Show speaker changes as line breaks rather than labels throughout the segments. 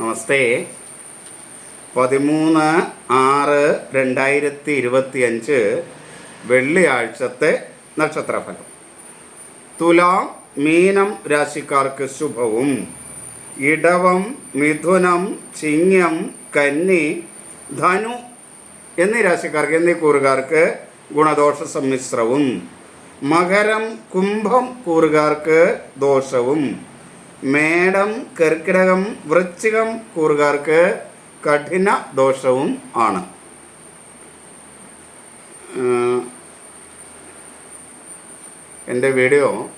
നമസ്തേ. പതിമൂന്ന് ആറ് രണ്ടായിരത്തി ഇരുപത്തി അഞ്ച് വെള്ളിയാഴ്ചത്തെ നക്ഷത്രഫലം. തുലാം മീനം രാശിക്കാർക്ക് ശുഭവും. ഇടവം മിഥുനം ചിങ്ങം കന്നി ധനു എന്നീ രാശിക്കാർക്ക് എന്നീ കൂറുകാർക്ക് ഗുണദോഷ സമ്മിശ്രവും. മകരം കുംഭം കൂറുകാർക്ക് ദോഷവും. മേടം കർക്കിടകം വൃശ്ചികം കൂറുകാർക്ക് കഠിന ദോഷവും ആണ്. എന്റെ വീഡിയോ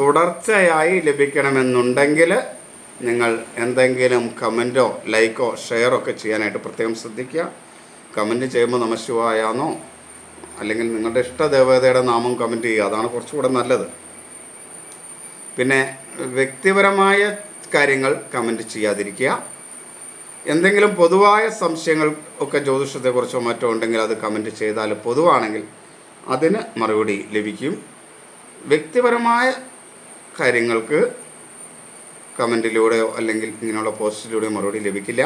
തുടർച്ചയായി ലഭിക്കണമെന്നുണ്ടെങ്കിൽ നിങ്ങൾ എന്തെങ്കിലും കമന്റോ ലൈക്കോ ഷെയറോ ഒക്കെ ചെയ്യാനായിട്ട് പ്രത്യേകം ശ്രദ്ധിക്കുക. കമന്റ് ചെയ്യുമ്പോൾ നമശിവായാന്നോ അല്ലെങ്കിൽ നിങ്ങളുടെ ഇഷ്ടദേവതയുടെ നാമം കമന്റ് ചെയ്യുക. അതാണ് കുറച്ചുകൂടെ നല്ലത്. പിന്നെ വ്യക്തിപരമായ കാര്യങ്ങൾ കമന്റ് ചെയ്യാതിരിക്കുക. എന്തെങ്കിലും പൊതുവായ സംശയങ്ങൾ ഒക്കെ ജ്യോതിഷത്തെക്കുറിച്ചോ മറ്റോ ഉണ്ടെങ്കിൽ അത് കമന്റ് ചെയ്താൽ പൊതുവാണെങ്കിൽ അതിന് മറുപടി ലഭിക്കും. വ്യക്തിപരമായ കാര്യങ്ങൾക്ക് കമന്റിലൂടെയോ അല്ലെങ്കിൽ ഇങ്ങനെയുള്ള പോസ്റ്റിലൂടെയോ മറുപടി ലഭിക്കില്ല.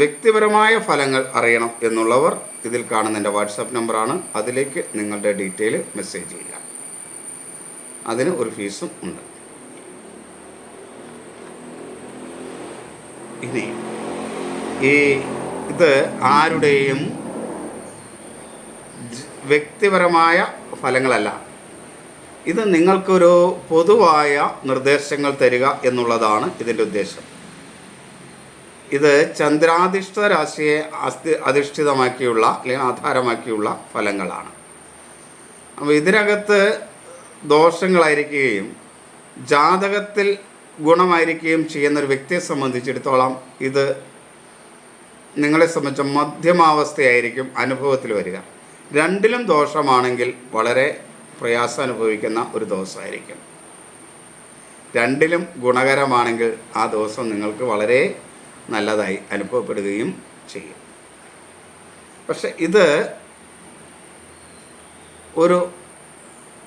വ്യക്തിപരമായ ഫലങ്ങൾ അറിയണം എന്നുള്ളവർ ഇതിൽ കാണുന്ന എന്റെ വാട്സാപ്പ് നമ്പറാണ് അതിലേക്ക് നിങ്ങളുടെ ഡീറ്റെയിൽ മെസ്സേജ് ചെയ്യുക. അതിന് ഒരു ഫീസും ഉണ്ട്. ഇനി ഈ ഇത് ആരുടെയും വ്യക്തിപരമായ ഫലങ്ങളല്ല. ഇത് നിങ്ങൾക്കൊരു പൊതുവായ നിർദ്ദേശങ്ങൾ തരിക എന്നുള്ളതാണ് ഇതിന്റെ ഉദ്ദേശം. ഇത് ചന്ദ്രാധിഷ്ഠിത രാശിയെ അധിഷ്ഠിതമാക്കിയുള്ള അല്ലെങ്കിൽ ആധാരമാക്കിയുള്ള ഫലങ്ങളാണ്. അപ്പോൾ ഇതിനകത്ത് ദോഷങ്ങളായിരിക്കുകയും ജാതകത്തിൽ ഗുണമായിരിക്കുകയും ചെയ്യുന്ന ഒരു വ്യക്തിയെ സംബന്ധിച്ചിടത്തോളം ഇത് നിങ്ങളെ സംബന്ധിച്ച മധ്യമാവസ്ഥയായിരിക്കും അനുഭവത്തിൽ വരിക. രണ്ടിലും ദോഷമാണെങ്കിൽ വളരെ പ്രയാസം അനുഭവിക്കുന്ന ഒരു ദിവസമായിരിക്കും. രണ്ടിലും ഗുണകരമാണെങ്കിൽ ആ ദിവസം നിങ്ങൾക്ക് വളരെ നല്ലതായി അനുഭവപ്പെടുകയും ചെയ്യും. പക്ഷെ ഇത് ഒരു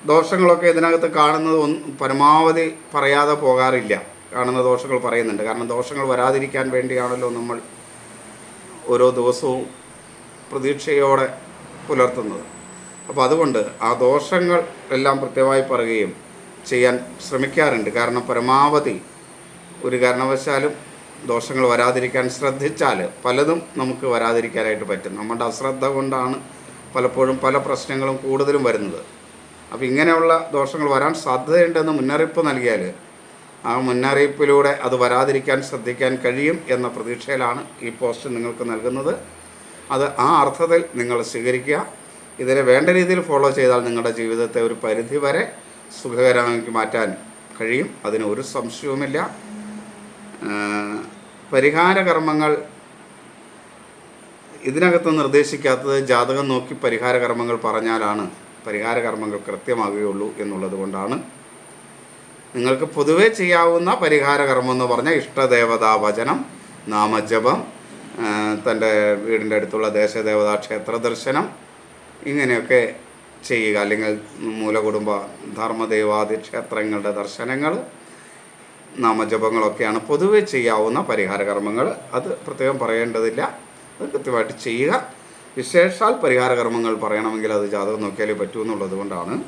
ദോഷങ്ങളൊക്കെ ഇതിനകത്ത് കാണുന്നത് പരമാവധി പറയാതെ പോകാറില്ല. കാണുന്ന ദോഷങ്ങൾ പറയുന്നുണ്ട്. കാരണം ദോഷങ്ങൾ വരാതിരിക്കാൻ വേണ്ടിയാണല്ലോ നമ്മൾ ഓരോ ദിവസവും പ്രതീക്ഷയോടെ പുലർത്തുന്നത്. അപ്പോൾ അതുകൊണ്ട് ആ ദോഷങ്ങൾ എല്ലാം കൃത്യമായി പറയുകയും ചെയ്യാൻ ശ്രമിക്കാറുണ്ട്. കാരണം പരമാവധി ഒരു കാരണവശാലും ദോഷങ്ങൾ വരാതിരിക്കാൻ ശ്രദ്ധിച്ചാൽ പലതും നമുക്ക് വരാതിരിക്കാനായിട്ട് പറ്റും. നമ്മുടെ അശ്രദ്ധ കൊണ്ടാണ് പലപ്പോഴും പല പ്രശ്നങ്ങളും കൂടുതലും വരുന്നത്. അപ്പോൾ ഇങ്ങനെയുള്ള ദോഷങ്ങൾ വരാൻ സാധ്യതയുണ്ടെന്ന് മുന്നറിയിപ്പ് നൽകിയാൽ ആ മുന്നറിയിപ്പിലൂടെ അത് വരാതിരിക്കാൻ ശ്രദ്ധിക്കാൻ കഴിയും എന്ന പ്രതീക്ഷയിലാണ് ഈ പോസ്റ്റ് നിങ്ങൾക്ക് നൽകുന്നത്. അത് ആ അർത്ഥത്തിൽ നിങ്ങൾ സ്വീകരിക്കുക. ഇതിനെ വേണ്ട രീതിയിൽ ഫോളോ ചെയ്താൽ നിങ്ങളുടെ ജീവിതത്തെ ഒരു പരിധി വരെ സുഖകരമാക്കി മാറ്റാൻ കഴിയും. അതിന് ഒരു സംശയവുമില്ല. പരിഹാര കർമ്മങ്ങൾ ഇതിനകത്ത് നിർദ്ദേശിക്കാത്തത് ജാതകം നോക്കി പരിഹാര കർമ്മങ്ങൾ പറഞ്ഞാലാണ് പരിഹാര കർമ്മങ്ങൾ കൃത്യമാകുകയുള്ളൂ എന്നുള്ളത് കൊണ്ടാണ്. നിങ്ങൾക്ക് പൊതുവെ ചെയ്യാവുന്ന പരിഹാര കർമ്മം എന്ന് പറഞ്ഞാൽ ഇഷ്ടദേവതാ വചനം നാമജപം തന്റെ വീടിന്റെ അടുത്തുള്ള ദേശദേവതാ ക്ഷേത്ര ദർശനം ഇങ്ങനെയൊക്കെ ചെയ്യുക. അല്ലെങ്കിൽ മൂലകുടുംബ ധർമ്മദേവാദി ക്ഷേത്രങ്ങളുടെ ദർശനങ്ങൾ നാമജപങ്ങളൊക്കെയാണ് പൊതുവെ ചെയ്യാവുന്ന പരിഹാര കർമ്മങ്ങൾ അത് പ്രത്യേകം പറയേണ്ടതില്ല. അത് കൃത്യമായിട്ട് ചെയ്യുക. വിശേഷാൽ പരിഹാര കർമ്മങ്ങൾ പറയണമെങ്കിൽ അത് ജാതകം നോക്കിയാലേ പറ്റൂ എന്നുള്ളത് കൊണ്ടാണ്.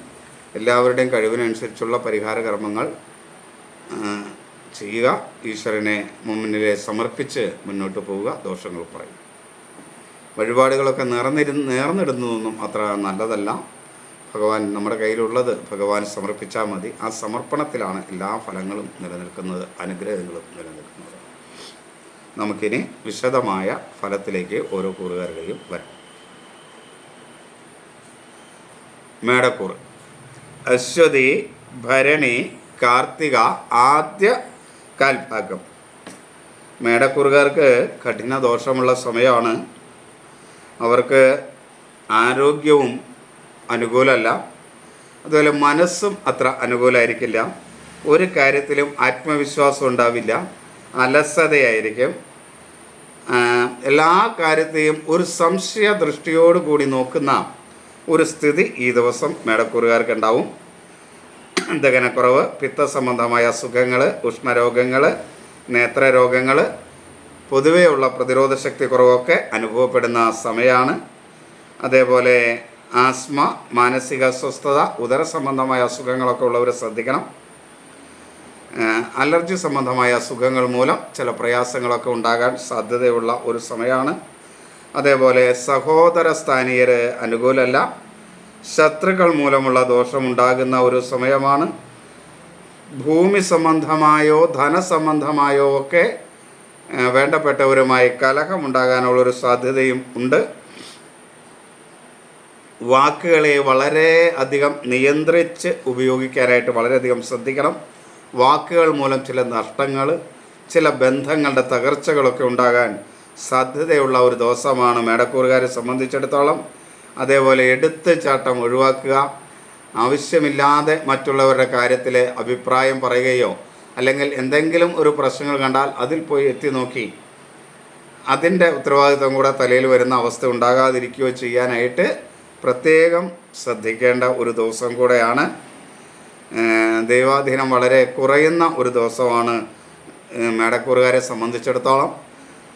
എല്ലാവരുടെയും കഴിവിനനുസരിച്ചുള്ള പരിഹാര കർമ്മങ്ങൾ ചെയ്യുക. ഈശ്വരനെ മുന്നിലെ സമർപ്പിച്ച് മുന്നോട്ട് പോവുക. ദോഷങ്ങൾ പറയും. വഴിപാടുകളൊക്കെ നിറന്നിരുന്ന് നേർന്നിടുന്നതൊന്നും അത്ര നല്ലതല്ല. ഭഗവാൻ നമ്മുടെ കയ്യിലുള്ളത് ഭഗവാൻ സമർപ്പിച്ചാൽ മതി. ആ സമർപ്പണത്തിലാണ് എല്ലാ ഫലങ്ങളും നിലനിൽക്കുന്നത് അനുഗ്രഹങ്ങളും നിലനിൽക്കുന്നത്. നമുക്കിനി വിശദമായ ഫലത്തിലേക്ക് ഓരോ കൂറുകാരുടെയും വരാം. മേടക്കൂറ് അശ്വതി ഭരണി കാർത്തിക ആദ്യ കാൽഭാഗം. മേടക്കൂറുകാർക്ക് കഠിന ദോഷമുള്ള സമയമാണ്. അവർക്ക് ആരോഗ്യവും അനുകൂലമല്ല. അതുപോലെ മനസ്സും അത്ര അനുകൂലമായിരിക്കില്ല. ഒരു കാര്യത്തിലും ആത്മവിശ്വാസം ഉണ്ടാവില്ല. അലസതയായിരിക്കും. എല്ലാ കാര്യത്തെയും ഒരു സംശയ ദൃഷ്ടിയോടുകൂടി നോക്കുന്ന ഒരു സ്ഥിതി ഈ ദിവസം മേടക്കൂറുകാർക്ക് ഉണ്ടാവും ദഹനക്കുറവ് പിത്ത സംബന്ധമായ അസുഖങ്ങൾ ഉഷ്ണരോഗങ്ങൾ നേത്രരോഗങ്ങൾ പൊതുവെയുള്ള പ്രതിരോധ ശക്തി കുറവൊക്കെ അനുഭവപ്പെടുന്ന സമയമാണ് അതേപോലെ ആസ്മ മാനസിക അസ്വസ്ഥത ഉദര സംബന്ധമായ അസുഖങ്ങളൊക്കെ ഉള്ളവർ ശ്രദ്ധിക്കണം. അലർജി സംബന്ധമായ അസുഖങ്ങൾ മൂലം ചില പ്രയാസങ്ങളൊക്കെ ഉണ്ടാകാൻ സാധ്യതയുള്ള ഒരു സമയമാണ് അതേപോലെ സഹോദര സ്ഥാനീയർ അനുകൂലമല്ല ശത്രുക്കൾ മൂലമുള്ള ദോഷമുണ്ടാകുന്ന ഒരു സമയമാണ്. ഭൂമി സംബന്ധമായോ ധനസംബന്ധമായോ ഒക്കെ വേണ്ടപ്പെട്ടവരുമായി കലഹമുണ്ടാകാനുള്ളൊരു സാധ്യതയും ഉണ്ട്. വാക്കുകളെ വളരെ അധികം നിയന്ത്രിച്ച് ഉപയോഗിക്കാനായിട്ട് വളരെയധികം ശ്രദ്ധിക്കണം. വാക്കുകൾ മൂലം ചില നഷ്ടങ്ങൾ ചില ബന്ധങ്ങളുടെ തകർച്ചകളൊക്കെ ഉണ്ടാകാൻ സാധ്യതയുള്ള ഒരു ദിവസമാണ് മേടക്കൂറുകാരെ സംബന്ധിച്ചിടത്തോളം. അതേപോലെ എടുത്ത് ചാട്ടം ഒഴിവാക്കുക. ആവശ്യമില്ലാതെ മറ്റുള്ളവരുടെ കാര്യത്തിൽ അഭിപ്രായം പറയുകയോ അല്ലെങ്കിൽ എന്തെങ്കിലും ഒരു പ്രശ്നങ്ങൾ കണ്ടാൽ അതിൽ പോയി എത്തി നോക്കി. അതിന്റെ ഉത്തരവാദിത്വം കൂടെ തലയിൽ വരുന്ന അവസ്ഥ ഉണ്ടാകാതിരിക്കുകയോ ചെയ്യാനായിട്ട് പ്രത്യേകം ശ്രദ്ധിക്കേണ്ട ഒരു ദിവസം കൂടെയാണ്. ദൈവാധീനം വളരെ കുറയുന്ന ഒരു ദിവസമാണ് മേടക്കൂറുകാരെ സംബന്ധിച്ചിടത്തോളം.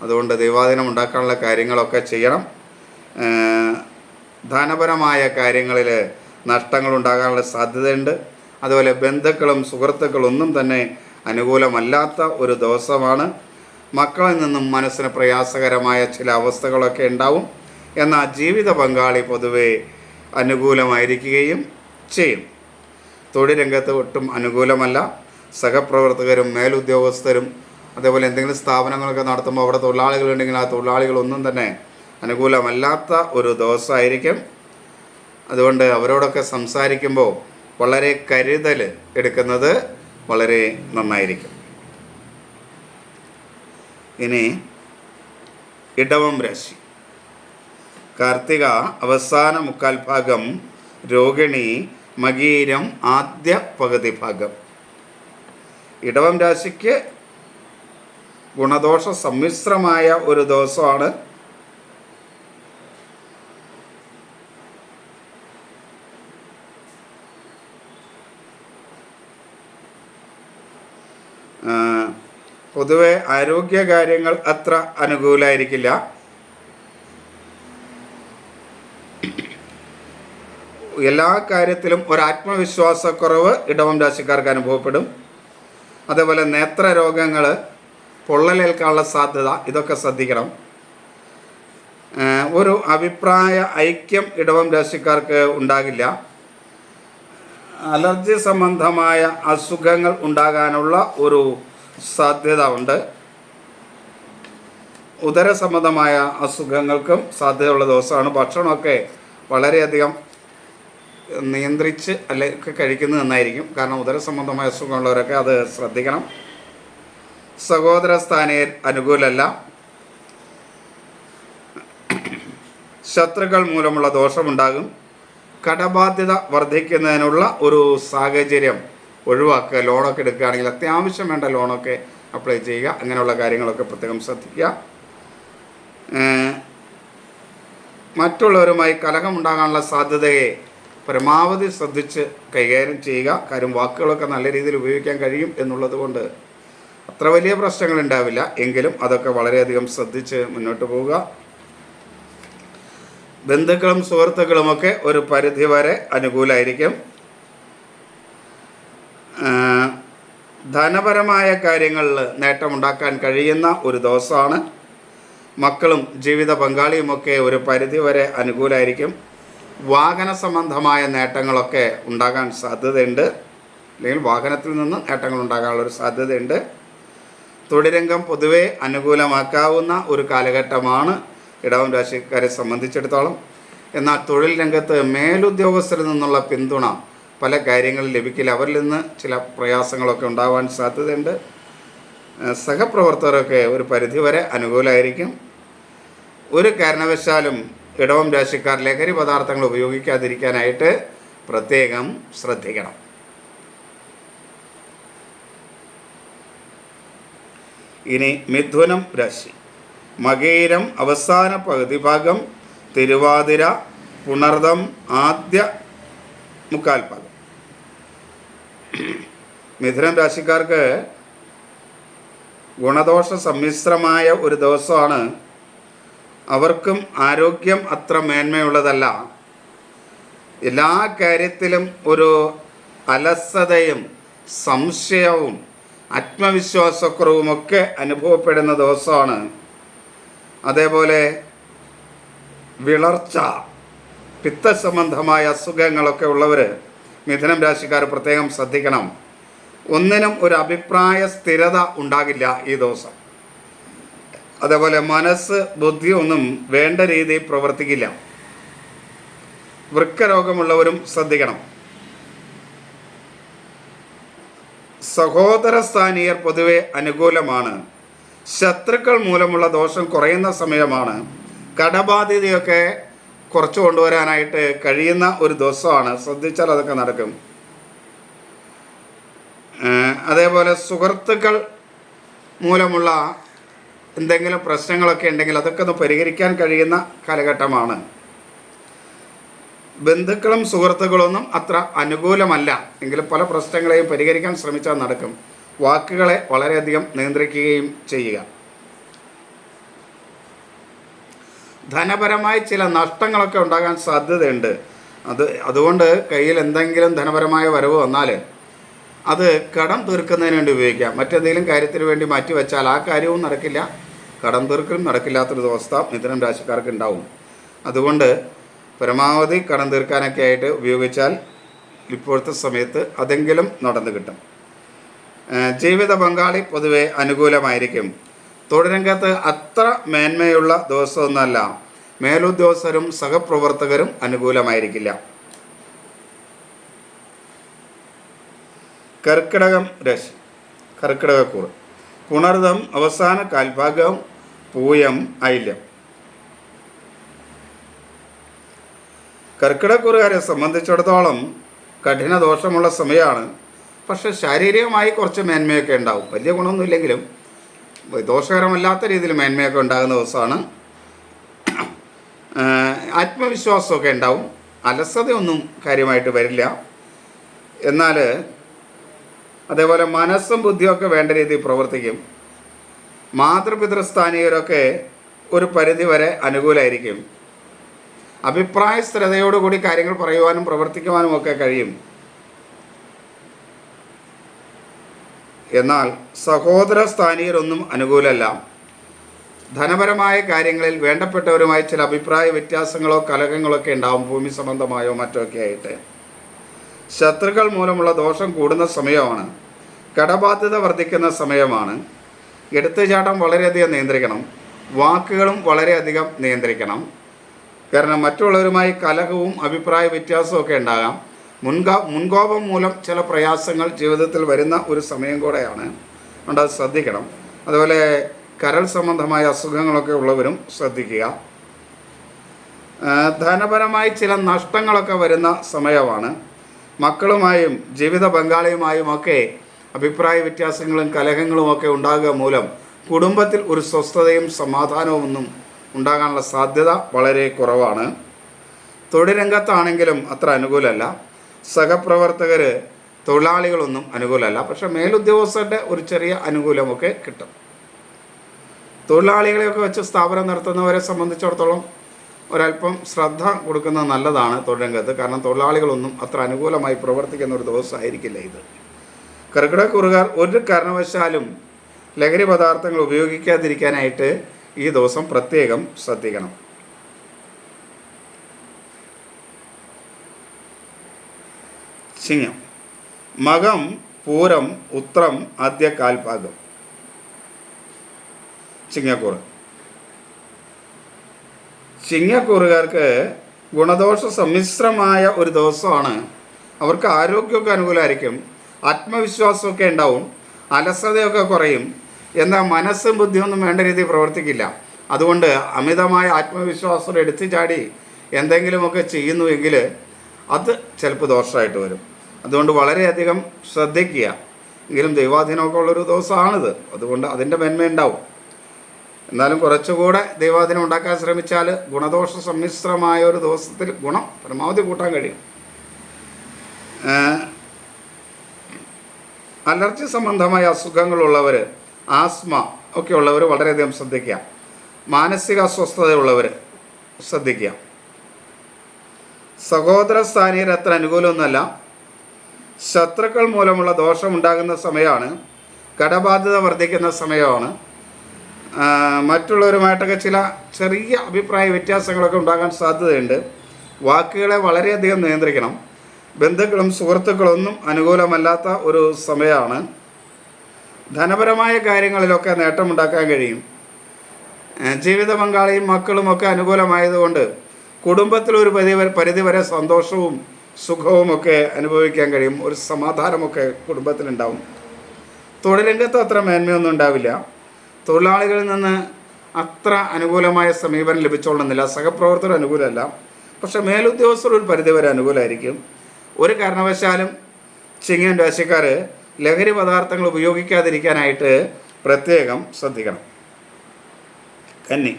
അതുകൊണ്ട് ദൈവാധീനം ഉണ്ടാക്കാനുള്ള കാര്യങ്ങളൊക്കെ ചെയ്യണം. ധനപരമായ കാര്യങ്ങളിൽ നഷ്ടങ്ങൾ ഉണ്ടാകാനുള്ള സാധ്യതയുണ്ട്. അതുപോലെ ബന്ധുക്കളും സുഹൃത്തുക്കളും ഒന്നും തന്നെ അനുകൂലമല്ലാത്ത ഒരു ദിവസമാണ്. മക്കളിൽ നിന്നും മനസ്സിന് പ്രയാസകരമായ ചില അവസ്ഥകളൊക്കെ ഉണ്ടാവും. എന്നാൽ ജീവിത പങ്കാളി പൊതുവെ അനുകൂലമായിരിക്കുകയും ചെയ്യും. തൊഴിൽ രംഗത്ത് ഒട്ടും അനുകൂലമല്ല. സഹപ്രവർത്തകരും മേലുദ്യോഗസ്ഥരും അതേപോലെ എന്തെങ്കിലും സ്ഥാപനങ്ങളൊക്കെ നടത്തുമ്പോൾ അവിടെ തൊഴിലാളികളുണ്ടെങ്കിൽ ആ തൊഴിലാളികളൊന്നും തന്നെ അനുകൂലമല്ലാത്ത ഒരു ദിവസമായിരിക്കും. അതുകൊണ്ട് അവരോടൊക്കെ സംസാരിക്കുമ്പോൾ വളരെ കരുതൽ എടുക്കുന്നത് വളരെ നന്നായിരിക്കും. ഇനി ഇടവം രാശി. കാർത്തിക അവസാന മുക്കാൽ ഭാഗം രോഹിണി മകീരം ആദ്യ പകുതി ഭാഗം. ഇടവം രാശിക്ക് ഗുണദോഷ സമ്മിശ്രമായ ഒരു ദിവസമാണ് പൊതുവെ ആരോഗ്യ കാര്യങ്ങൾ അത്ര അനുകൂലമായിരിക്കില്ല എല്ലാ കാര്യത്തിലും ഒരു ആത്മവിശ്വാസക്കുറവ് ഇടവം രാശിക്കാർക്ക് അനുഭവപ്പെടും. അതേപോലെ നേത്രരോഗങ്ങൾ പൊള്ളലേൽക്കാനുള്ള സാധ്യത ഇതൊക്കെ ശ്രദ്ധിക്കണം. ഒരു അഭിപ്രായ ഐക്യം ഇടവം രാശിക്കാർക്ക് ഉണ്ടാകില്ല. അലർജി സംബന്ധമായ അസുഖങ്ങൾ ഉണ്ടാകാനുള്ള ഒരു സാധ്യത ഉണ്ട്. ഉദര സംബന്ധമായ അസുഖങ്ങൾക്കും സാധ്യതയുള്ള ദിവസമാണ്. ഭക്ഷണമൊക്കെ വളരെയധികം നിയന്ത്രിച്ച് അല്ലെങ്കിൽ കഴിക്കുന്നത് നന്നായിരിക്കും. കാരണം ഉദര സംബന്ധമായ അസുഖമുള്ളവരൊക്കെ അത് ശ്രദ്ധിക്കണം. സഹോദര സ്ഥാനീയർ അനുകൂലമല്ല ശത്രുക്കൾ മൂലമുള്ള ദോഷമുണ്ടാകും. കടബാധ്യത വർദ്ധിക്കുന്നതിനുള്ള ഒരു സാഹചര്യം ഒഴിവാക്കുക ലോണൊക്കെ എടുക്കുകയാണെങ്കിൽ അത്യാവശ്യം വേണ്ട ലോണൊക്കെ അപ്ലൈ ചെയ്യുക അങ്ങനെയുള്ള കാര്യങ്ങളൊക്കെ പ്രത്യേകം ശ്രദ്ധിക്കുക. മറ്റുള്ളവരുമായി കലഹമുണ്ടാകാനുള്ള സാധ്യതയെ പരമാവധി ശ്രദ്ധിച്ച് കൈകാര്യം ചെയ്യുക കാര്യം വാക്കുകളൊക്കെ നല്ല രീതിയിൽ ഉപയോഗിക്കാൻ കഴിയും എന്നുള്ളത് കൊണ്ട് അത്ര വലിയ പ്രശ്നങ്ങൾ ഉണ്ടാവില്ല എങ്കിലും അതൊക്കെ വളരെയധികം ശ്രദ്ധിച്ച് മുന്നോട്ട് പോവുക. ബന്ധുക്കളും സുഹൃത്തുക്കളുമൊക്കെ ഒരു പരിധി വരെ അനുകൂലമായിരിക്കും ധനപരമായ കാര്യങ്ങളിൽ നേട്ടമുണ്ടാക്കാൻ കഴിയുന്ന ഒരു ദിവസമാണ്. മക്കളും ജീവിത പങ്കാളിയുമൊക്കെ ഒരു പരിധി വരെ അനുകൂലമായിരിക്കും വാഹന സംബന്ധമായ നേട്ടങ്ങളൊക്കെ ഉണ്ടാകാൻ സാധ്യതയുണ്ട്. അല്ലെങ്കിൽ വാഹനത്തിൽ നിന്ന് നേട്ടങ്ങൾ ഉണ്ടാകാനുള്ള ഒരു സാധ്യതയുണ്ട്. തൊഴിലരംഗം പൊതുവെ അനുകൂലമാക്കാവുന്ന ഒരു കാലഘട്ടമാണ് ഇടവം രാശിക്കാരെ സംബന്ധിച്ചിടത്തോളം. എന്നാൽ തൊഴിൽ രംഗത്ത് മേലുദ്യോഗസ്ഥരിൽ നിന്നുള്ള പിന്തുണ പല കാര്യങ്ങളിൽ ലഭിക്കില്ല അവരിൽ നിന്ന് ചില പ്രയാസങ്ങളൊക്കെ ഉണ്ടാവാൻ സാധ്യതയുണ്ട്. സഹപ്രവർത്തകരൊക്കെ ഒരു പരിധിവരെ അനുകൂലമായിരിക്കും ഒരു കാരണവശാലും ഇടവം രാശിക്കാർ ലഹരി പദാർത്ഥങ്ങൾ ഉപയോഗിക്കാതിരിക്കാനായിട്ട് പ്രത്യേകം ശ്രദ്ധിക്കണം. ഇനി മിഥുനം രാശി. മകേരം അവസാന പകുതി ഭാഗം തിരുവാതിര പുണർദം ആദ്യ മുക്കാൽ ഭാഗം. മിഥുനം രാശിക്കാർക്ക് ഗുണദോഷ സമ്മിശ്രമായ ഒരു ദിവസമാണ്. അവർക്കും ആരോഗ്യം അത്ര മേന്മയുള്ളതല്ല. എല്ലാ കാര്യത്തിലും ഒരു അലസതയും സംശയവും ആത്മവിശ്വാസക്കുറവുമൊക്കെ അനുഭവപ്പെടുന്ന ദിവസമാണ്. അതേപോലെ വിളർച്ച പിത്തസംബന്ധമായ അസുഖങ്ങളൊക്കെ ഉള്ളവർ മിഥുനം രാശിക്കാർ പ്രത്യേകം ശ്രദ്ധിക്കണം. ഒന്നിനും ഒരു അഭിപ്രായ സ്ഥിരത ഉണ്ടാകില്ല ഈ ദിവസം. അതേപോലെ മനസ്സ് ബുദ്ധി ഒന്നും വേണ്ട രീതിയിൽ പ്രവർത്തിക്കില്ല. വൃക്കരോഗമുള്ളവരും ശ്രദ്ധിക്കണം. സഹോദര സ്ഥാനീയർ പൊതുവെ അനുകൂലമാണ്. ശത്രുക്കൾ മൂലമുള്ള ദോഷം കുറയുന്ന സമയമാണ്. കടബാധ്യതയൊക്കെ കുറച്ച് കൊണ്ടുവരാനായിട്ട് കഴിയുന്ന ഒരു ദിവസമാണ്. ശ്രദ്ധിച്ചാൽ അതൊക്കെ നടക്കും. അതേപോലെ സുഹൃത്തുക്കൾ മൂലമുള്ള എന്തെങ്കിലും പ്രശ്നങ്ങളൊക്കെ ഉണ്ടെങ്കിൽ അതൊക്കെ ഒന്ന് പരിഹരിക്കാൻ കഴിയുന്ന കാലഘട്ടമാണ്. ബന്ധുക്കളും സുഹൃത്തുക്കളൊന്നും അത്ര അനുകൂലമല്ല. എങ്കിലും പല പ്രശ്നങ്ങളെയും പരിഹരിക്കാൻ ശ്രമിച്ചാൽ നടക്കും. വാക്കുകളെ വളരെയധികം നിയന്ത്രിക്കുകയും ചെയ്യുക. ധനപരമായി ചില നഷ്ടങ്ങളൊക്കെ ഉണ്ടാകാൻ സാധ്യതയുണ്ട്. അത് അതുകൊണ്ട് കയ്യിൽ എന്തെങ്കിലും ധനപരമായ വരവ് വന്നാൽ അത് കടം തീർക്കുന്നതിന് വേണ്ടി ഉപയോഗിക്കാം. മറ്റെന്തെങ്കിലും കാര്യത്തിന് വേണ്ടി മാറ്റി വെച്ചാൽ ആ കാര്യവും നടക്കില്ല. കടം തീർക്കലും നടക്കില്ലാത്തൊരു അവസ്ഥ മിഥുനം രാശിക്കാർക്ക് ഉണ്ടാവും. അതുകൊണ്ട് പരമാവധി കടം തീർക്കാനൊക്കെ ആയിട്ട് ഉപയോഗിച്ചാൽ ഇപ്പോഴത്തെ സമയത്ത് അതെങ്കിലും നടന്നു കിട്ടും. ജീവിത പങ്കാളി പൊതുവെ അനുകൂലമായിരിക്കും. തൊഴിലംഗത്ത് അത്ര മേന്മയുള്ള ദിവസമൊന്നുമല്ല. മേലുദ്യോഗസ്ഥരും സഹപ്രവർത്തകരും അനുകൂലമായിരിക്കില്ല. കർക്കിടകം രാശി കർക്കിടകക്കൂർ. പുണർദം അവസാന കാൽഭാഗം പൂയം ഐല്യം കർക്കിടക്കൂറുകാരെ സംബന്ധിച്ചിടത്തോളം കഠിന ദോഷമുള്ള സമയമാണ്. പക്ഷെ ശാരീരികമായി കുറച്ച് മേന്മയൊക്കെ ഉണ്ടാവും. വലിയ ഗുണമൊന്നുമില്ലെങ്കിലും ദോഷകരമല്ലാത്ത രീതിയിൽ മേന്മയൊക്കെ ഉണ്ടാകുന്ന ദിവസമാണ്. ആത്മവിശ്വാസമൊക്കെ ഉണ്ടാവും. അലസതയൊന്നും കാര്യമായിട്ട് വരില്ല. എന്നാൽ അതേപോലെ മനസ്സും ബുദ്ധിയൊക്കെ വേണ്ട രീതിയിൽ പ്രവർത്തിക്കും. മാതൃപിതൃസ്ഥാനീയരൊക്കെ ഒരു പരിധി വരെ അനുകൂലമായിരിക്കും അഭിപ്രായ സ്ഥിരതയോടുകൂടി കാര്യങ്ങൾ പറയുവാനും പ്രവർത്തിക്കുവാനും ഒക്കെ കഴിയും. എന്നാൽ സഹോദര സ്ഥാനീയരൊന്നും അനുകൂലമല്ല ധനപരമായ കാര്യങ്ങളിൽ വേണ്ടപ്പെട്ടവരുമായി ചില അഭിപ്രായ വ്യത്യാസങ്ങളോ കലഹങ്ങളോ ഒക്കെ ഉണ്ടാവും ഭൂമി സംബന്ധമായോ മറ്റോ ഒക്കെ ആയിട്ട്. ശത്രുക്കൾ മൂലമുള്ള ദോഷം കൂടുന്ന സമയമാണ്. കടബാധ്യത വർദ്ധിക്കുന്ന സമയമാണ്. എടുത്തുചാട്ടം വളരെയധികം നിയന്ത്രിക്കണം. വാക്കുകളും വളരെയധികം നിയന്ത്രിക്കണം. കാരണം മറ്റുള്ളവരുമായി കലഹവും അഭിപ്രായ വ്യത്യാസവും ഒക്കെ ഉണ്ടാകാം. മുൻകാ മുൻകോപം മൂലം ചില പ്രയാസങ്ങൾ ജീവിതത്തിൽ വരുന്ന ഒരു സമയം കൂടെയാണ്. അതുകൊണ്ട് അത് ശ്രദ്ധിക്കണം. അതുപോലെ കരൾ സംബന്ധമായ അസുഖങ്ങളൊക്കെ ഉള്ളവരും ശ്രദ്ധിക്കുക. ധനപരമായി ചില നഷ്ടങ്ങളൊക്കെ വരുന്ന സമയമാണ്. മക്കളുമായും ജീവിത പങ്കാളിയുമായും ഒക്കെ അഭിപ്രായ വ്യത്യാസങ്ങളും കലഹങ്ങളും ഒക്കെ ഉണ്ടാകുക മൂലം കുടുംബത്തിൽ ഒരു സ്വസ്ഥതയും സമാധാനവും ഒന്നും ഉണ്ടാകാനുള്ള സാധ്യത വളരെ കുറവാണ്. തൊഴിൽ രംഗത്താണെങ്കിലും അത്ര അനുകൂലമല്ല. സഹപ്രവർത്തകർ തൊഴിലാളികളൊന്നും അനുകൂലമല്ല. പക്ഷെ മേലുദ്യോഗസ്ഥരുടെ ഒരു ചെറിയ അനുകൂലമൊക്കെ കിട്ടും. തൊഴിലാളികളെയൊക്കെ വെച്ച് സ്ഥാപനം നടത്തുന്നവരെ സംബന്ധിച്ചിടത്തോളം ഒരല്പം ശ്രദ്ധ കൊടുക്കുന്നത് നല്ലതാണ് തൊഴിലരംഗത്ത് കാരണം തൊഴിലാളികളൊന്നും അത്ര അനുകൂലമായി പ്രവർത്തിക്കുന്ന ഒരു ദിവസമായിരിക്കില്ല ഇത്. കർക്കിടക്കുറുകാർ ഒരു കാരണവശാലും ലഹരി പദാർത്ഥങ്ങൾ ഉപയോഗിക്കാതിരിക്കാനായിട്ട് ഈ ദിവസം പ്രത്യേകം ശ്രദ്ധിക്കണം. ചിങ്ങം. മകം പൂരം ഉത്രം ആദ്യ കാൽഭാഗം ചിങ്ങക്കൂറ്. ചിങ്ങക്കൂറുകാർക്ക് ഗുണദോഷ സമ്മിശ്രമായ ഒരു ദിവസമാണ്. അവർക്ക് ആരോഗ്യമൊക്കെ അനുകൂലമായിരിക്കും. ആത്മവിശ്വാസമൊക്കെ ഉണ്ടാവും. അലസതയൊക്കെ കുറയും. എന്നാൽ മനസ്സും ബുദ്ധിയൊന്നും വേണ്ട രീതിയിൽ പ്രവർത്തിക്കില്ല. അതുകൊണ്ട് അമിതമായ ആത്മവിശ്വാസം എടുത്തു ചാടി എന്തെങ്കിലുമൊക്കെ ചെയ്യുന്നുവെങ്കിൽ അത് ചിലപ്പോൾ ദോഷമായിട്ട് വരും. അതുകൊണ്ട് വളരെയധികം ശ്രദ്ധിക്കുക. എങ്കിലും ദൈവാധീനമൊക്കെ ഉള്ളൊരു ദിവസമാണിത്. അതുകൊണ്ട് അതിന്റെ മെന്മയുണ്ടാവും എന്നാലും കുറച്ചുകൂടെ ദൈവാധീനം ഉണ്ടാക്കാൻ ശ്രമിച്ചാൽ ഗുണദോഷ സമ്മിശ്രമായ ഒരു ദിവസത്തിൽ ഗുണം പരമാവധി കൂട്ടാൻ കഴിയും. അലർജി സംബന്ധമായ അസുഖങ്ങളുള്ളവർ ആസ്മ ഒക്കെ ഉള്ളവർ വളരെയധികം ശ്രദ്ധിക്കുക. മാനസിക അസ്വസ്ഥതയുള്ളവർ ശ്രദ്ധിക്കുക. സഹോദര സ്ഥാനീയർ അത്ര അനുകൂലമൊന്നുമല്ല. ശത്രുക്കൾ മൂലമുള്ള ദോഷമുണ്ടാകുന്ന സമയമാണ്. കടബാധ്യത വർദ്ധിക്കുന്ന സമയമാണ്. മറ്റുള്ളവരുമായിട്ടൊക്കെ ചില ചെറിയ അഭിപ്രായ വ്യത്യാസങ്ങളൊക്കെ ഉണ്ടാകാൻ സാധ്യതയുണ്ട്. വാക്കുകളെ വളരെയധികം നിയന്ത്രിക്കണം. ബന്ധുക്കളും സുഹൃത്തുക്കളൊന്നും അനുകൂലമല്ലാത്ത ഒരു സമയമാണ്. ധനപരമായ കാര്യങ്ങളിലൊക്കെ നേട്ടമുണ്ടാക്കാൻ കഴിയും. ജീവിത പങ്കാളിയും മക്കളുമൊക്കെ അനുകൂലമായതുകൊണ്ട് കുടുംബത്തിലൊരു പരിധി വരെ പരിധി വരെ സന്തോഷവും സുഖവുമൊക്കെ അനുഭവിക്കാൻ കഴിയും. ഒരു സമാധാനമൊക്കെ കുടുംബത്തിലുണ്ടാവും. തൊഴിലംഗത്ത് അത്ര മേന്മയൊന്നും ഉണ്ടാവില്ല. തൊഴിലാളികളിൽ നിന്ന് അത്ര അനുകൂലമായ സമീപനം ലഭിച്ചോളുന്നില്ല സഹപ്രവർത്തകർ അനുകൂലമല്ല. പക്ഷെ മേലുദ്യോഗസ്ഥർ ഒരു പരിധി വരെ അനുകൂലമായിരിക്കും. ഒരു കാരണവശാലും ചിങ്ങൻ രാശിക്കാർ ലഹരി പദാർത്ഥങ്ങൾ ഉപയോഗിക്കാതിരിക്കാനായിട്ട് പ്രത്യേകം ശ്രദ്ധിക്കണം. കന്നി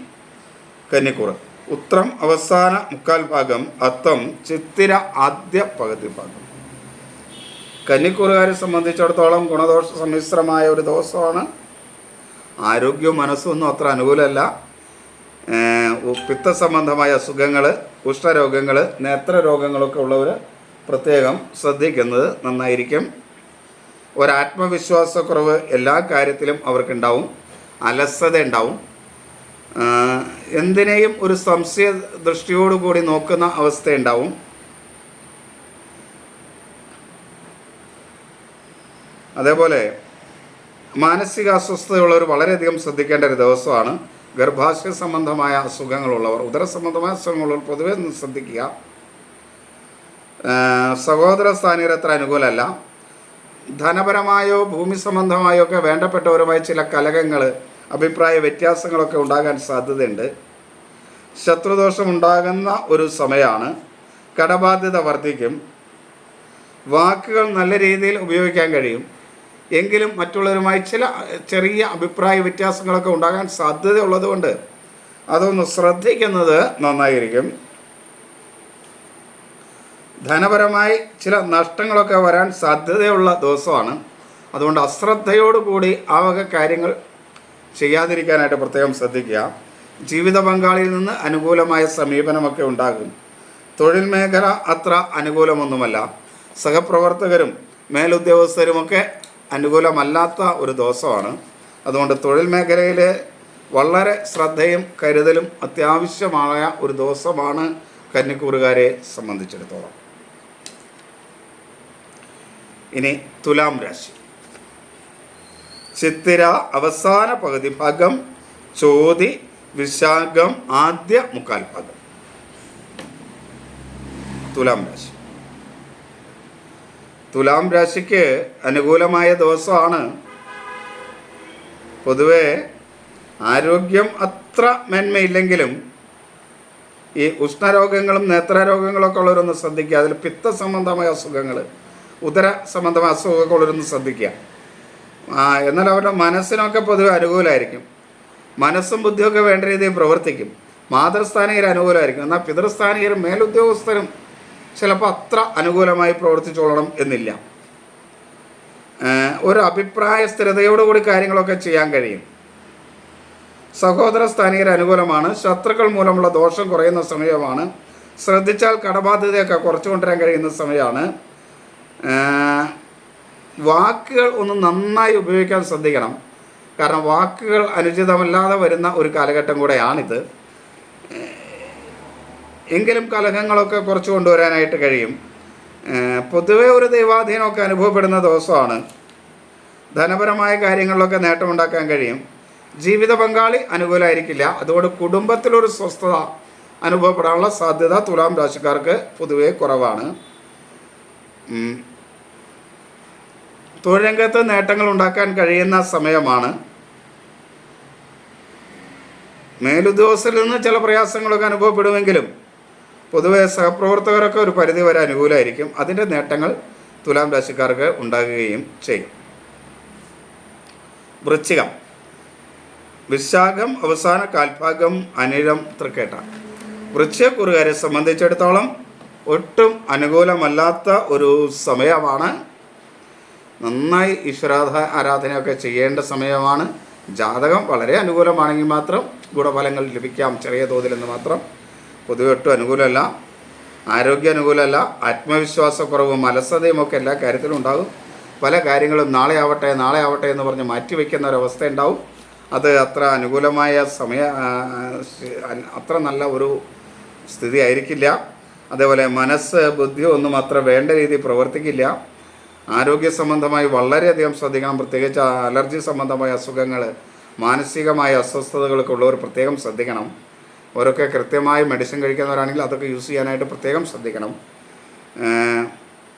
കന്നിക്കൂറ്. ഉത്രം അവസാന മുക്കാൽ ഭാഗം അത്തം ചിത്തിര ആദ്യ പകുതി ഭാഗം. കന്നിക്കൂറുകാരെ സംബന്ധിച്ചിടത്തോളം ഗുണദോഷ സമ്മിശ്രമായ ഒരു ദിവസമാണ്. ആരോഗ്യവും മനസ്സൊന്നും അത്ര അനുകൂലമല്ല. പിത്ത സംബന്ധമായ അസുഖങ്ങൾ ഉഷ്ണരോഗങ്ങൾ നേത്രരോഗങ്ങളൊക്കെ ഉള്ളവർ പ്രത്യേകം ശ്രദ്ധിക്കുന്നത് നന്നായിരിക്കും. ഒരാത്മവിശ്വാസക്കുറവ് എല്ലാ കാര്യത്തിലും അവർക്കുണ്ടാവും. അലസത ഉണ്ടാവും. എന്തിനേയും ഒരു സംശയ ദൃഷ്ടിയോടുകൂടി നോക്കുന്ന അവസ്ഥയുണ്ടാവും. അതേപോലെ മാനസിക അസ്വസ്ഥതയുള്ളവർ വളരെയധികം ശ്രദ്ധിക്കേണ്ട ഒരു ദിവസമാണ്. ഗർഭാശയ സംബന്ധമായ അസുഖങ്ങളുള്ളവർ ഉദര സംബന്ധമായ അസുഖങ്ങളുള്ളവർ പൊതുവെ ശ്രദ്ധിക്കുക. സഹോദര സ്ഥാനീയർ അത്ര അനുകൂലമല്ല. ധനപരമായോ ഭൂമി സംബന്ധമായോ ഒക്കെ വേണ്ടപ്പെട്ടവരുമായി ചില കലഹങ്ങൾ അഭിപ്രായ വ്യത്യാസങ്ങളൊക്കെ ഉണ്ടാകാൻ സാധ്യതയുണ്ട്. ശത്രുദോഷം ഉണ്ടാകുന്ന ഒരു സമയമാണ് കടബാധ്യത വർദ്ധിക്കും. വാക്കുകൾ നല്ല രീതിയിൽ ഉപയോഗിക്കാൻ കഴിയും. എങ്കിലും മറ്റുള്ളവരുമായി ചില ചെറിയ അഭിപ്രായ വ്യത്യാസങ്ങളൊക്കെ ഉണ്ടാകാൻ സാധ്യതയുള്ളതുകൊണ്ട് അതൊന്ന് ശ്രദ്ധിക്കുന്നത് നന്നായിരിക്കും. ധനപരമായി ചില നഷ്ടങ്ങളൊക്കെ വരാൻ സാധ്യതയുള്ള ദിവസമാണ്. അതുകൊണ്ട് അശ്രദ്ധയോടുകൂടി ആ വക കാര്യങ്ങൾ ചെയ്യാതിരിക്കാനായിട്ട് പ്രത്യേകം ശ്രദ്ധിക്കുക. ജീവിത പങ്കാളിയിൽ നിന്ന് അനുകൂലമായ സമീപനമൊക്കെ ഉണ്ടാകും. തൊഴിൽ മേഖല അത്ര അനുകൂലമൊന്നുമല്ല. സഹപ്രവർത്തകരും മേലുദ്യോഗസ്ഥരുമൊക്കെ അനുകൂലമല്ലാത്ത ഒരു ദിവസമാണ്. അതുകൊണ്ട് തൊഴിൽ മേഖലയിൽ വളരെ ശ്രദ്ധയും കരുതലും അത്യാവശ്യമായ ഒരു ദിവസമാണ് കന്നിക്കൂറുകാരെ സംബന്ധിച്ചിടത്തോളം. ഇനി തുലാം രാശി. ചിത്തിര അവസാന പകുതി ഭാഗം ചോതി വിശാഖം ആദ്യ മുക്കാൽ ഭാഗം. തുലാം രാശി. തുലാം രാശിക്ക് അനുകൂലമായ ദിവസമാണ്. പൊതുവെ ആരോഗ്യം അത്ര മേന്മയില്ലെങ്കിലും ഈ ഉഷ്ണരോഗങ്ങളും നേത്രരോഗങ്ങളൊക്കെ ഉള്ളവരൊന്ന് ശ്രദ്ധിക്കുക അതിൽ പിത്ത സംബന്ധമായ അസുഖങ്ങൾ ഉദര സംബന്ധമായ അസുഖമൊക്കെ ശ്രദ്ധിക്കുക. എന്നാൽ അവരുടെ മനസ്സിനൊക്കെ പൊതുവെ അനുകൂലമായിരിക്കും. മനസ്സും ബുദ്ധിയൊക്കെ വേണ്ട രീതിയിൽ പ്രവർത്തിക്കും. മാതൃസ്ഥാനീയർ അനുകൂലമായിരിക്കും. എന്നാൽ പിതൃസ്ഥാനികരും മേലുദ്യോഗസ്ഥരും ചിലപ്പോൾ അത്ര അനുകൂലമായി പ്രവർത്തിച്ചോളണം എന്നില്ല. ഒരു അഭിപ്രായ സ്ഥിരതയോടുകൂടി കാര്യങ്ങളൊക്കെ ചെയ്യാൻ കഴിയും. സഹോദര സ്ഥാനീയർ അനുകൂലമാണ്. ശത്രുക്കൾ മൂലമുള്ള ദോഷം കുറയുന്ന സമയമാണ്. ശ്രദ്ധിച്ചാൽ കടബാധ്യതയൊക്കെ കുറച്ചു കൊണ്ടുവരാൻ കഴിയുന്ന സമയമാണ്. വാക്കുകൾ ഒന്ന് നന്നായി ഉപയോഗിക്കാൻ ശ്രദ്ധിക്കണം. കാരണം വാക്കുകൾ അനുചിതമല്ലാതെ വരുന്ന ഒരു കാലഘട്ടം കൂടെയാണിത്. എങ്കിലും കലഹങ്ങളൊക്കെ കുറച്ച് കൊണ്ടുവരാനായിട്ട് കഴിയും. പൊതുവേ ഒരു ദൈവാധീനമൊക്കെ അനുഭവപ്പെടുന്ന ദിവസമാണ്. ധനപരമായ കാര്യങ്ങളിലൊക്കെ നേട്ടമുണ്ടാക്കാൻ കഴിയും. ജീവിത പങ്കാളി അനുകൂലമായിരിക്കില്ല അതുകൊണ്ട് കുടുംബത്തിലൊരു സ്വസ്ഥത അനുഭവപ്പെടാനുള്ള സാധ്യത തുലാം രാശിക്കാർക്ക് പൊതുവേ കുറവാണ്. തൊഴിൽ രംഗത്ത് നേട്ടങ്ങൾ ഉണ്ടാക്കാൻ കഴിയുന്ന സമയമാണ്. മേലുദ്യോഗസ്ഥരിൽ നിന്ന് ചില പ്രയാസങ്ങളൊക്കെ അനുഭവപ്പെടുമെങ്കിലും പൊതുവെ സഹപ്രവർത്തകരൊക്കെ ഒരു പരിധി വരെ അനുകൂലമായിരിക്കും. അതിന്റെ നേട്ടങ്ങൾ തുലാം രാശിക്കാർക്ക് ഉണ്ടാകുകയും ചെയ്യും. വൃശ്ചികം. വിശാഖം അവസാന കാൽഭാഗം അനിഴം തൃക്കേട്ട. വൃശ്ചികക്കുറുകാരെ സംബന്ധിച്ചിടത്തോളം ഒട്ടും അനുകൂലമല്ലാത്ത ഒരു സമയമാണ്. നന്നായി ഈശ്വരാധ ആരാധനയൊക്കെ ചെയ്യേണ്ട സമയമാണ്. ജാതകം വളരെ അനുകൂലമാണെങ്കിൽ മാത്രം ഗുണഫലങ്ങൾ ലഭിക്കാം ചെറിയ തോതിലെന്ന് മാത്രം. പൊതുവെ ഒട്ടും അനുകൂലമല്ല. ആരോഗ്യ അനുകൂലമല്ല. ആത്മവിശ്വാസക്കുറവും അലസതയും ഒക്കെ എല്ലാ കാര്യത്തിലും ഉണ്ടാകും. പല കാര്യങ്ങളും നാളെ ആവട്ടെ നാളെ ആവട്ടെ എന്ന് പറഞ്ഞ് മാറ്റിവെക്കുന്ന ഒരവസ്ഥ ഉണ്ടാവും. അത് അത്ര അനുകൂലമായ സമയ അത്ര നല്ല ഒരു സ്ഥിതി ആയിരിക്കില്ല അതേപോലെ മനസ്സ് ബുദ്ധി ഒന്നും അത്ര വേണ്ട രീതിയിൽ പ്രവർത്തിക്കില്ല. ആരോഗ്യ സംബന്ധമായി വളരെയധികം ശ്രദ്ധിക്കണം. പ്രത്യേകിച്ച് അലർജി സംബന്ധമായ അസുഖങ്ങൾ മാനസികമായ അസ്വസ്ഥതകളൊക്കെ ഉള്ളവർ പ്രത്യേകം ശ്രദ്ധിക്കണം. അവരൊക്കെ കൃത്യമായി മെഡിസിൻ കഴിക്കുന്നവരാണെങ്കിൽ അതൊക്കെ യൂസ് ചെയ്യാനായിട്ട് പ്രത്യേകം ശ്രദ്ധിക്കണം.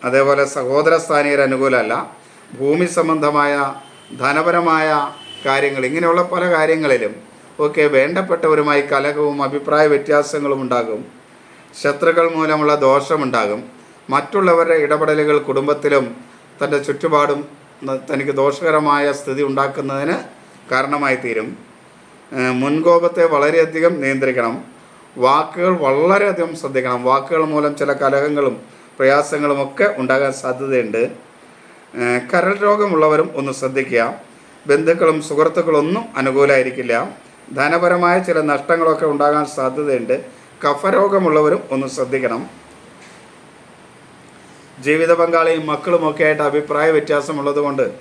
അതേപോലെ സഹോദര സ്ഥാനീയർ അനുകൂലമല്ല. ഭൂമി സംബന്ധമായ ധനപരമായ കാര്യങ്ങൾ ഇങ്ങനെയുള്ള പല കാര്യങ്ങളിലും ഒക്കെ വേണ്ടപ്പെട്ടവരുമായി കലഹവും അഭിപ്രായ വ്യത്യാസങ്ങളും ഉണ്ടാകും. ശത്രുക്കൾ മൂലമുള്ള ദോഷമുണ്ടാകും മറ്റുള്ളവരുടെ ഇടപെടലുകൾ കുടുംബത്തിലും തന്റെ ചുറ്റുപാടും തനിക്ക് ദോഷകരമായ സ്ഥിതി ഉണ്ടാക്കുന്നതിന് കാരണമായി തീരും മുൻകോപത്തെ വളരെയധികം നിയന്ത്രിക്കണം. വാക്കുകൾ വളരെയധികം ശ്രദ്ധിക്കണം. വാക്കുകൾ മൂലം ചില കലഹങ്ങളും പ്രയാസങ്ങളും ഒക്കെ ഉണ്ടാകാൻ സാധ്യതയുണ്ട്. കരൾ രോഗമുള്ളവരും ഒന്ന് ശ്രദ്ധിക്കുക. ബന്ധുക്കളും സുഹൃത്തുക്കളൊന്നും അനുകൂലമായിരിക്കില്ല ധനപരമായ ചില നഷ്ടങ്ങളൊക്കെ ഉണ്ടാകാൻ സാധ്യതയുണ്ട്. കഫരോഗമുള്ളവരും ഒന്ന് ശ്രദ്ധിക്കണം. ജീവിത പങ്കാളിയും മക്കളുമൊക്കെ ആയിട്ട് അഭിപ്രായ വ്യത്യാസമുള്ളതുകൊണ്ട്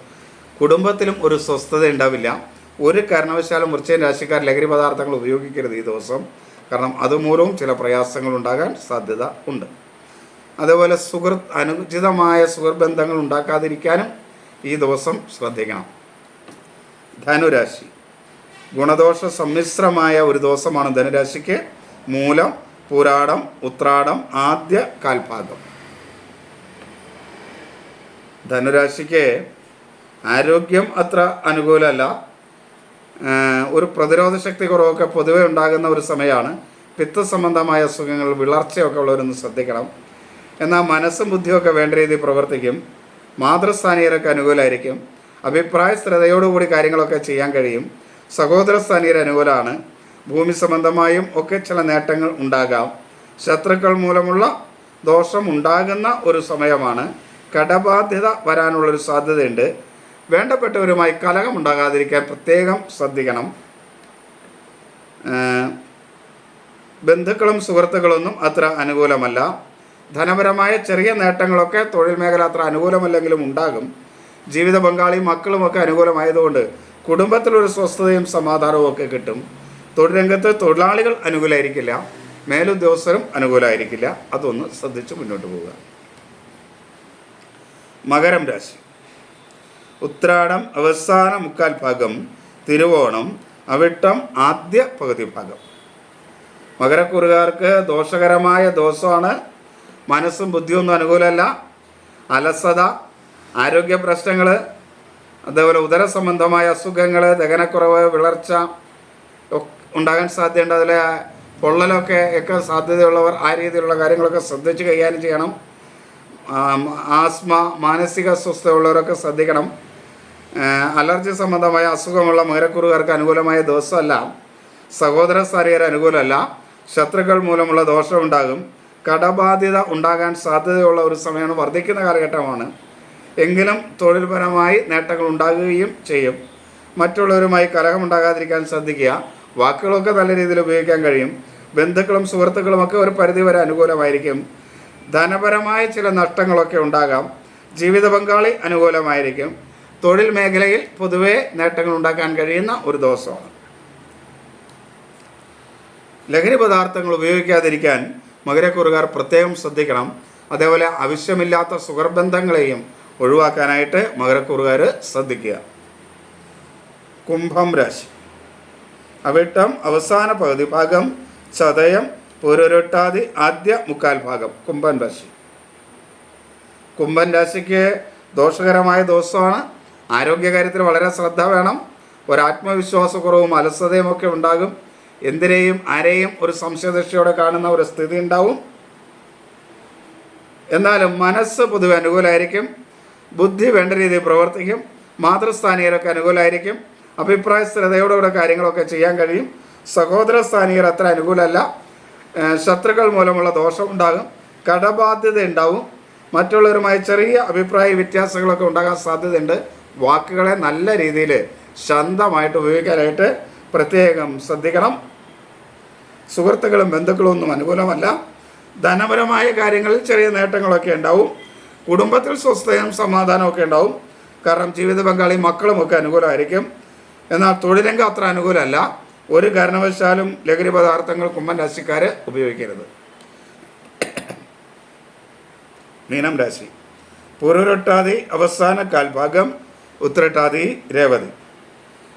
കുടുംബത്തിലും ഒരു സ്വസ്ഥത ഉണ്ടാവില്ല. ഒരു കാരണവശാലും വൃശ്ചിക രാശിക്കാർ ലഹരി പദാർത്ഥങ്ങൾ ഉപയോഗിക്കരുത് ഈ ദിവസം. കാരണം അതുമൂലവും ചില പ്രയാസങ്ങൾ ഉണ്ടാകാൻ സാധ്യത ഉണ്ട്. അതേപോലെ സുഹൃത്ത് അനുചിതമായ സുഹൃബന്ധങ്ങൾ ഉണ്ടാക്കാതിരിക്കാനും ഈ ദിവസം ശ്രദ്ധിക്കണം. ധനുരാശി. ഗുണദോഷ സമ്മിശ്രമായ ഒരു ദിവസമാണ് ധനുരാശിക്ക്. മൂലം പുരാടം ഉത്രാടം ആദ്യ കാൽഭാഗം. ധനുരാശിക്ക് ആരോഗ്യം അത്ര അനുകൂലമല്ല. ഒരു പ്രതിരോധ ശക്തി കുറവൊക്കെ പൊതുവെ ഉണ്ടാകുന്ന ഒരു സമയമാണ് പിത്ത സംബന്ധമായ അസുഖങ്ങൾ വിളർച്ചയൊക്കെ ഉള്ളവരൊന്ന് ശ്രദ്ധിക്കണം. എന്നാൽ മനസ്സും ബുദ്ധിയൊക്കെ വേണ്ട രീതിയിൽ പ്രവർത്തിക്കും. മാതൃസ്ഥാനീയരൊക്കെ അനുകൂലമായിരിക്കും അഭിപ്രായ സ്ഥിരതയോടുകൂടി കാര്യങ്ങളൊക്കെ ചെയ്യാൻ കഴിയും. സഹോദര സ്ഥാനീയർ അനുകൂലമാണ് ഭൂമി സംബന്ധമായും ഒക്കെ ചില നേട്ടങ്ങൾ ഉണ്ടാകാം. ശത്രുക്കൾ മൂലമുള്ള ദോഷം ഉണ്ടാകുന്ന ഒരു സമയമാണ്. കടബാധ്യത വരാനുള്ളൊരു സാധ്യതയുണ്ട്. വേണ്ടപ്പെട്ടവരുമായി കലഹമുണ്ടാകാതിരിക്കാൻ പ്രത്യേകം ശ്രദ്ധിക്കണം. ബന്ധുക്കളും സുഹൃത്തുക്കളൊന്നും അത്ര അനുകൂലമല്ല. ധനപരമായ ചെറിയ നേട്ടങ്ങളൊക്കെ തൊഴിൽ മേഖല അത്ര അനുകൂലമല്ലെങ്കിലും ഉണ്ടാകും. ജീവിത പങ്കാളിയും മക്കളുമൊക്കെ അനുകൂലമായതുകൊണ്ട് കുടുംബത്തിലൊരു സ്വസ്ഥതയും സമാധാനവും ഒക്കെ കിട്ടും. തൊഴിൽ രംഗത്ത് തൊഴിലാളികൾ അനുകൂലമായിരിക്കില്ല മേലുദ്യോഗസ്ഥരും അനുകൂലമായിരിക്കില്ല അതൊന്ന് ശ്രദ്ധിച്ച് മുന്നോട്ട് പോവുക. മകരം രാശി. ഉത്രാടം അവസാന മുക്കാൽ ഭാഗം തിരുവോണം അവിട്ടം ആദ്യ പകുതി ഭാഗം. മകരക്കുറുകാർക്ക് ദോഷകരമായ ദോഷമാണ്. മനസ്സും ബുദ്ധിയൊന്നും അനുകൂലമല്ല. അലസത ആരോഗ്യ പ്രശ്നങ്ങൾ അതേപോലെ ഉദര സംബന്ധമായ അസുഖങ്ങൾ ദഹനക്കുറവ് വിളർച്ച ഉണ്ടാകാൻ സാധ്യതയുണ്ട്. അതിലെ പൊള്ളലൊക്കെ ഒക്കെ സാധ്യതയുള്ളവർ ആ രീതിയിലുള്ള കാര്യങ്ങളൊക്കെ ശ്രദ്ധിച്ച് കൈകാര്യം ചെയ്യണം. ആസ്മ മാനസിക അസ്വസ്ഥതയുള്ളവരൊക്കെ ശ്രദ്ധിക്കണം. അലർജി സംബന്ധമായ അസുഖമുള്ള മകരക്കുറുകാർക്ക് അനുകൂലമായ ദിവസമല്ല. സഹോദര സ്ഥാനീയർ അനുകൂലമല്ല. ശത്രുക്കൾ മൂലമുള്ള ദോഷമുണ്ടാകും കടബാധ്യത ഉണ്ടാകാൻ സാധ്യതയുള്ള ഒരു സമയമാണ് വർദ്ധിക്കുന്ന കാലഘട്ടമാണ്. എങ്കിലും തൊഴിൽപരമായി നേട്ടങ്ങൾ ഉണ്ടാകുകയും ചെയ്യും. മറ്റുള്ളവരുമായി കലഹമുണ്ടാകാതിരിക്കാൻ ശ്രദ്ധിക്കുക. വാക്കുകളൊക്കെ നല്ല രീതിയിൽ ഉപയോഗിക്കാൻ കഴിയും. ബന്ധുക്കളും സുഹൃത്തുക്കളും ഒക്കെ ഒരു പരിധിവരെ അനുകൂലമായിരിക്കും. ധനപരമായ ചില നഷ്ടങ്ങളൊക്കെ ഉണ്ടാകാം. ജീവിത പങ്കാളി അനുകൂലമായിരിക്കും. തൊഴിൽ മേഖലയിൽ പൊതുവെ നേട്ടങ്ങൾ ഉണ്ടാക്കാൻ കഴിയുന്ന ഒരു ദിവസമാണ്. ലഹരി പദാർത്ഥങ്ങൾ ഉപയോഗിക്കാതിരിക്കാൻ മകരക്കുറുകാർ പ്രത്യേകം ശ്രദ്ധിക്കണം. അതേപോലെ ആവശ്യമില്ലാത്ത സുഗർബന്ധങ്ങളെയും ഒഴിവാക്കാനായിട്ട് മകരക്കുറുകാർ ശ്രദ്ധിക്കുക. കുംഭം രാശി. അവിട്ടം അവസാന പകുതി ഭാഗം ചതയം പൂരൊരൊട്ടാതി ആദ്യ മുക്കാൽ ഭാഗം കുംഭൻ രാശി. കുംഭൻ രാശിക്ക് ദോഷകരമായ ദിവസമാണ്. ആരോഗ്യകാര്യത്തിൽ വളരെ ശ്രദ്ധ വേണം. ഒരാത്മവിശ്വാസക്കുറവും അലസതയും ഒക്കെ ഉണ്ടാകും. എന്തിനേയും ആരെയും ഒരു സംശയദൃഷ്ടിയോടെ കാണുന്ന ഒരു സ്ഥിതി ഉണ്ടാവും. എന്നാലും മനസ്സ് പൊതുവെ അനുകൂലമായിരിക്കും ബുദ്ധി വേണ്ട രീതിയിൽ പ്രവർത്തിക്കും. മാതൃസ്ഥാനീയരൊക്കെ അനുകൂലമായിരിക്കും അഭിപ്രായ സ്ഥിരതയോടുകൂടെ കാര്യങ്ങളൊക്കെ ചെയ്യാൻ കഴിയും. സഹോദര സ്ഥാനീയർ അത്ര അനുകൂലമല്ല. ശത്രുക്കൾ മൂലമുള്ള ദോഷം ഉണ്ടാകും കടബാധ്യത ഉണ്ടാവും. മറ്റുള്ളവരുമായി ചെറിയ അഭിപ്രായ വ്യത്യാസങ്ങളൊക്കെ ഉണ്ടാകാൻ സാധ്യതയുണ്ട്. വാക്കുകളെ നല്ല രീതിയിൽ ശാന്തമായിട്ട് ഉപയോഗിക്കാനായിട്ട് പ്രത്യേകം ശ്രദ്ധിക്കണം. സുഹൃത്തുക്കളും ബന്ധുക്കളും ഒന്നും അനുകൂലമല്ല. ധനപരമായ കാര്യങ്ങളിൽ ചെറിയ നേട്ടങ്ങളൊക്കെ ഉണ്ടാവും. കുടുംബത്തിൽ സ്വസ്ഥയും സമാധാനമൊക്കെ ഉണ്ടാവും. കാരണം ജീവിത പങ്കാളി മക്കളുമൊക്കെ അനുകൂലമായിരിക്കും. എന്നാൽ തൊഴിലംഗം അത്ര അനുകൂലമല്ല. ഒരു കാരണവശാലും ലഹരി പദാർത്ഥങ്ങൾ കുമ്മൻ രാശിക്കാർ ഉപയോഗിക്കരുത്. മീനം രാശി. പുരുരട്ടാതി അവസാന കാൽഭാഗം ഉത്തരട്ടാതി രേവതി.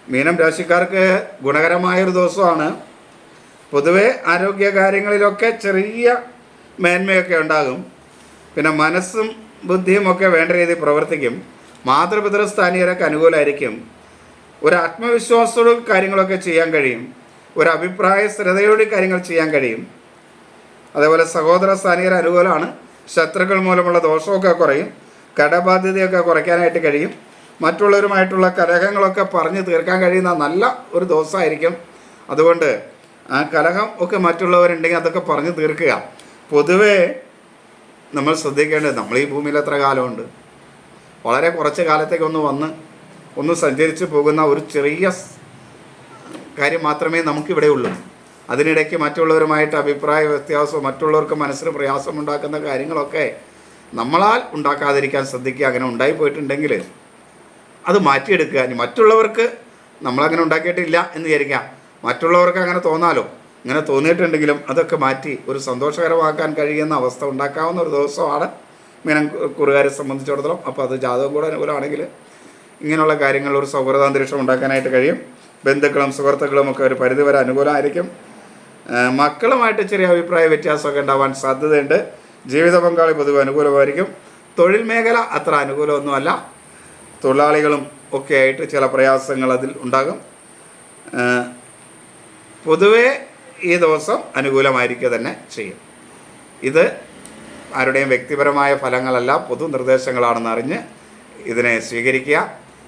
മീനം രാശിക്കാർക്ക് ഗുണകരമായൊരു ദിവസമാണ്. പൊതുവെ ആരോഗ്യ കാര്യങ്ങളിലൊക്കെ ചെറിയ മേന്മയൊക്കെ ഉണ്ടാകും. പിന്നെ മനസ്സും ബുദ്ധിയും ഒക്കെ വേണ്ട രീതിയിൽ പ്രവർത്തിക്കും. മാതൃപിതൃസ്ഥാനീയരൊക്കെ അനുകൂലമായിരിക്കും ഒരു ആത്മവിശ്വാസത്തോട് കാര്യങ്ങളൊക്കെ ചെയ്യാൻ കഴിയും. ഒരു അഭിപ്രായ സ്ഥിരതയോട് കാര്യങ്ങൾ ചെയ്യാൻ കഴിയും. അതേപോലെ സഹോദര സ്ഥാനീയർ അനുകൂലമാണ്. ശത്രുക്കൾ മൂലമുള്ള ദോഷമൊക്കെ കുറയും. കടബാധ്യതയൊക്കെ കുറയ്ക്കാനായിട്ട് കഴിയും. മറ്റുള്ളവരുമായിട്ടുള്ള കലഹങ്ങളൊക്കെ പറഞ്ഞ് തീർക്കാൻ കഴിയുന്ന നല്ല ഒരു ദിവസമായിരിക്കും. അതുകൊണ്ട് ആ കലഹം ഒക്കെ മറ്റുള്ളവരുണ്ടെങ്കിൽ അതൊക്കെ പറഞ്ഞ് തീർക്കുക. പൊതുവേ നമ്മൾ ശ്രദ്ധിക്കേണ്ടത് നമ്മൾ ഈ ഭൂമിയിൽ എത്ര കാലമുണ്ട്? വളരെ കുറച്ച് കാലത്തേക്കൊന്ന് വന്ന് ഒന്ന് സഞ്ചരിച്ച് പോകുന്ന ഒരു ചെറിയ കാര്യം മാത്രമേ നമുക്കിവിടെ ഉള്ളൂ. അതിനിടയ്ക്ക് മറ്റുള്ളവരുമായിട്ട് അഭിപ്രായ വ്യത്യാസവും മറ്റുള്ളവർക്ക് മനസ്സിന് പ്രയാസമുണ്ടാക്കുന്ന കാര്യങ്ങളൊക്കെ നമ്മളാൽ ഉണ്ടാക്കാതിരിക്കാൻ ശ്രദ്ധിക്കുക. അങ്ങനെ ഉണ്ടായി പോയിട്ടുണ്ടെങ്കിൽ അത് മാറ്റിയെടുക്കുക. ഇനി മറ്റുള്ളവർക്ക് നമ്മളങ്ങനെ ഉണ്ടാക്കിയിട്ടില്ല എന്ന് വിചാരിക്കാം മറ്റുള്ളവർക്ക് അങ്ങനെ തോന്നാലോ? ഇങ്ങനെ തോന്നിയിട്ടുണ്ടെങ്കിലും അതൊക്കെ മാറ്റി ഒരു സന്തോഷകരമാക്കാൻ കഴിയുന്ന അവസ്ഥ ഉണ്ടാക്കാവുന്ന ഒരു ദിവസമാണ് മീനം കുറുകാരെ സംബന്ധിച്ചിടത്തോളം. അപ്പോൾ അത് ജാതകം കൂടെ അനുകൂലമാണെങ്കിൽ ഇങ്ങനെയുള്ള കാര്യങ്ങൾ ഒരു സൗഹൃദാന്തരീക്ഷം ഉണ്ടാക്കാനായിട്ട് കഴിയും. ബന്ധുക്കളും സുഹൃത്തുക്കളും ഒക്കെ ഒരു പരിധിവരെ അനുകൂലമായിരിക്കും. മക്കളുമായിട്ട് ചെറിയ അഭിപ്രായ വ്യത്യാസമൊക്കെ ഉണ്ടാവാൻ സാധ്യതയുണ്ട്. ജീവിത പങ്കാളി പൊതുവെ അനുകൂലമായിരിക്കും. തൊഴിൽ മേഖല അത്ര അനുകൂലമൊന്നുമല്ല. തൊഴിലാളികളും ഒക്കെ ആയിട്ട് ചില പ്രയാസങ്ങൾ അതിൽ ഉണ്ടാകും. പൊതുവേ ഈ ദിവസം അനുകൂലമായിരിക്കുക തന്നെ ചെയ്യും. ഇത് ആരുടെയും വ്യക്തിപരമായ ഫലങ്ങളല്ല പൊതു നിർദ്ദേശങ്ങളാണെന്ന് അറിഞ്ഞ് ഇതിനെ സ്വീകരിക്കുക.